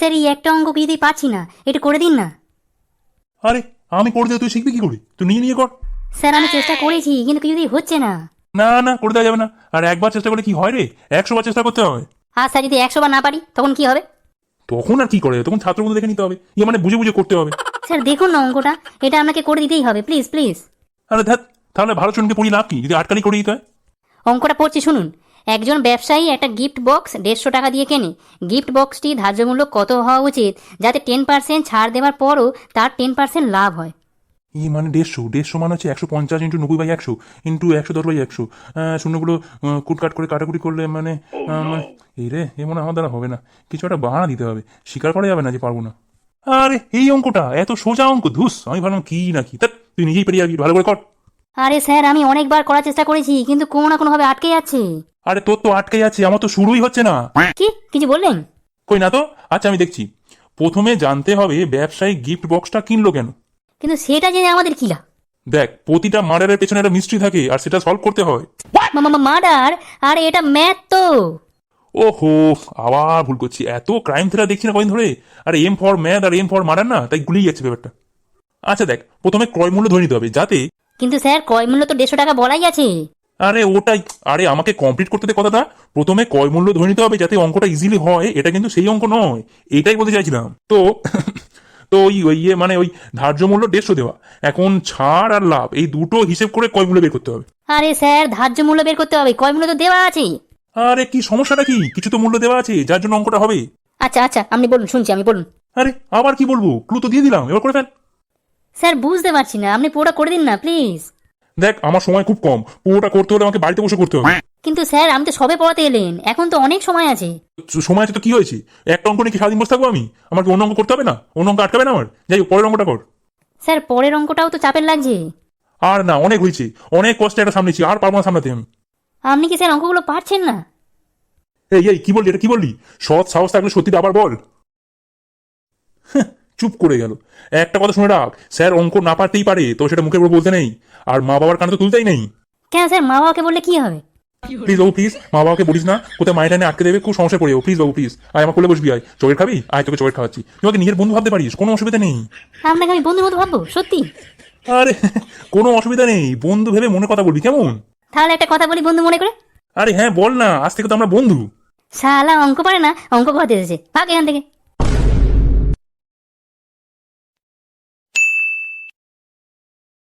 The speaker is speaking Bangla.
স্যার এই একটা অঙ্ক কিছুতেই পাচ্ছি না? এটা করে দিন না। আরে আমি করে দিলে তুই শিখবি কি করে? তুই নিয়ে নিয়ে কর। স্যার আমি চেষ্টা করেছি কিন্তু কিছুতেই হচ্ছে না। না না করে দেওয়া যাবে না। আর একবার চেষ্টা করলে কি হয় রে? একশো বার চেষ্টা করতে হবে। আর স্যার যদি একশো বার না পারি তখন কি হবে? তখন আর কি করে? তখন ছাত্রগুলো দেখে নিতে হবে। ইয়ে মানে বুঝে বুঝে করতে হবে। স্যার দেখুন না অঙ্কটা। এটা আপনাকে করে দিতেই হবে প্লিজ প্লিজ। আরে ধ্যাত তাহলে ভালো জনকে পড়ি লাভ কি? যদি আটকালি করে দিতে হয়। অঙ্কটা পড়ছি শুনুন। একজন ব্যবসায়ী একটা গিফট বক্স দেড়শো টাকা দিয়ে কেনে। গিফট বক্সটি ধার্য মূল্য কত হওয়া উচিত যাতে টেন পার্সেন্ট ছাড় দেওয়ার পরও তার টেন পার্সেন্ট লাভ হয়। ই মানে দেড়শো দেড়শো মানে হচ্ছে একশো পঞ্চাশ ইন্টু নব্বই বাই একশো ইন্টু একশো দশ বাই একশো। শূন্যগুলো কুটকাট করে কাটাকুটি করলে মানে মানে- এই রে এ মনে আমার দ্বারা হবে না। কিছু একটা বাহানা দিতে হবে। স্বীকার করা যাবে না যে পারব না। আরে এই অঙ্কটা এত সোজা অঙ্ক ধুস আমি ভাবলাম কি না কি। তা তুই নিজেই পেরিয়ে যাবি ভালো করে কর। আরে স্যার আমি অনেকবার করার চেষ্টা করেছি কিন্তু কোনো না কোনোভাবে আটকে যাচ্ছে। আরে তোর তো আটকে যাচ্ছে আমার তো শুরুই হচ্ছে না। কি? কিছু বললেন? কই না তো? আচ্ছা আমি দেখছি। প্রথমে জানতে হবে ব্যবসায়ী গিফট বক্সটা কিনলো কেন। কিন্তু সেটা জেনে আমাদের কি লাভ? দেখ প্রতিটা মার্ডারের পেছনে একটা মিস্ট্রি থাকে আর সেটা সলভ করতে হয়। মার্ডার? আর এটা ম্যাথ তো। ওহো আবার ভুল করছি। এত ক্রাইম থ্রিলার দেখছি না কদিন ধরে। আর M for math R M for murder না? তাই গুলিয়ে যাচ্ছে ব্যাপারটা। আচ্ছা দেখ প্রথমে ক্রয় মূল্য ধরে নিতে হবে যাতে কিন্তু স্যার কয় মূল্য তো দেড়শো টাকা বলাই আছে। আরে ওটাই। আরে আমাকে কমপ্লিট করতে দে কথাটা। প্রথমে কয় মূল্য ধরে নিতে হবে যাতে অঙ্কটা ইজিলি হয় এটা কিন্তু সেই অঙ্ক নয়। এটাই বলতে চাইছিলাম। তো তো ওই ওই ইয়ে মানে ওই ধার্য মূল্য দেড়শো দেওয়া। এখন ছাড় আর লাভ এই দুটো হিসেব করে কয় মূল্য বের করতে হবে। আরে স্যার ধার্য মূল্য বের করতে হবে কয় মূল্য তো দেওয়া আছে। আরে কি সমস্যাটা কি? কিছু তো মূল্য দেওয়া আছে যার জন্য অঙ্কটা হবে। আচ্ছা আচ্ছা আপনি বলুন শুনছি আমি বলুন। আরে আবার কি বলব? ক্লু তো দিয়ে দিলাম এবার করে ফেল। স্যার বুঝতে পারছি না। আপনি পুরোটা করে দিন না প্লিজ। দেখ আমার সময় খুব কম। পুরোটা করতে হলে আমাকে বাড়িতে বসে করতে হবে। কিন্তু স্যার আমি তো সবে পড়াতে এলেন। এখন তো অনেক সময় আছে। সময় আছে তো কি হয়েছে? একটা অঙ্ক নিয়ে কি সারাদিন বসে থাকব আমি? আমার কি অন্য অঙ্ক করতে হবে না? অন্য অঙ্ক আটকাবে না আমার? যাই হোক, পরের অঙ্কটা কর। স্যার পরের অঙ্কটাও তো চাপের লাগছে। আর না অনেক হয়েছে। অনেক কষ্টে একটা সামনেছি আর পারব না সামলাতে আমি। আপনি কি স্যার অঙ্কগুলো পারছেন না? এই এই কি বললি? এটা কি বললি? সৎ সাহস থাকলে সত্যিটা আবার বল। হ্যাঁ, চুপ করে গেল। একটা কথা শুনে রাখ স্যার অঙ্ক না পারতেই পারে তো সেটা মুখের উপর বলতে নেই। আর মা বাবার কানে তো তুলতেই নেই। কেন স্যার মা বাবাকে বললে কি হবে? প্লিজ বাবু প্লিজ মা বাবাকে বলিস না কোথায় মায়ের টানে আটকে দেবে খুব সমস্যা পড়ে প্লিজ বাবু প্লিজ আয় আমার কোলে বসবি আয়। চোখের খাবি? আয় তোকে চোখের খাওয়াচ্ছি। তুই আমাকে নিজের বন্ধু ভাবতে পারিস কোনো অসুবিধা নেই। আপনাকে আমি বন্ধুর মতো ভাববো সত্যি? আরে কোনো অসুবিধা নেই বন্ধু ভেবে মনে কথা বলবি কেমন? তাহলে একটা কথা বলি বন্ধু মনে করে। আরে হ্যাঁ বল না আজ থেকে তো আমরা বন্ধু। শালা অঙ্ক পারে না অঙ্ক কথা এসেছে ভাগ এখান থেকে।